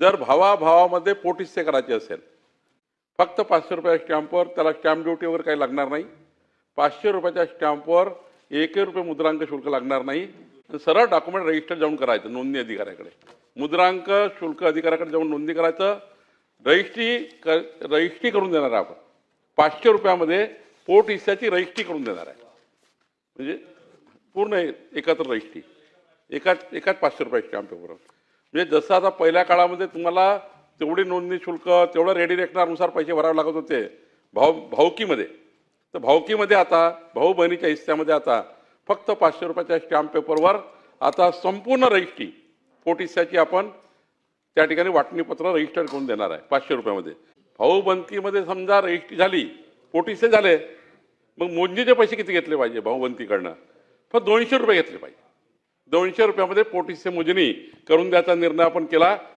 जर भावाभावामध्ये पोटिस्ते करायचे असेल फक्त पाचशे रुपयाच्या स्टॅम्पवर त्याला स्टॅम्प ड्युटी वगैरे काही लागणार नाही. पाचशे रुपयाच्या स्टॅम्पवर एकही रुपये मुद्रांक शुल्क लागणार नाही. सरळ डॉक्युमेंट रजिस्टर जाऊन करायचं नोंदणी अधिकाऱ्याकडे. मुद्रांक शुल्क अधिकाऱ्याकडे जाऊन नोंदणी करायचं. रजिस्ट्री क रजिस्ट्री करून देणार आहे आपण. पाचशे रुपयामध्ये पोट हिस्स्याची रजिस्ट्री करून देणार आहे. म्हणजे पूर्ण एकत्र रजिस्ट्री. एकाच एकाच पाचशे रुपये स्टॅम्प पेपरवर म्हणजे जसं आता पहिल्या काळामध्ये तुम्हाला तेवढी नोंदणी शुल्क तेवढं रेडी रेकनानुसार पैसे भरावे लागत होते भाव भाऊकीमध्ये. तर भाऊकीमध्ये आता भाऊ बहिणीच्या हिस्स्यामध्ये आता फक्त पाचशे रुपयाच्या स्टॅम्प पेपरवर आता संपूर्ण रजिस्ट्री पोट हिस्स्याची आपण त्या ठिकाणी वाटणीपत्र रजिस्टर करून देणार आहे पाचशे रुपयामध्ये. भाऊ बनतीमध्ये समजा रजिस्ट्री झाली पोटीसे झाले मग मोजणीचे पैसे किती घेतले पाहिजे भाऊबंतीकडनं फक्त दोनशे रुपये घेतले पाहिजे. दोनशे रुपयामध्ये पोटीसे मोजणी करून द्यायचा निर्णय आपण केला.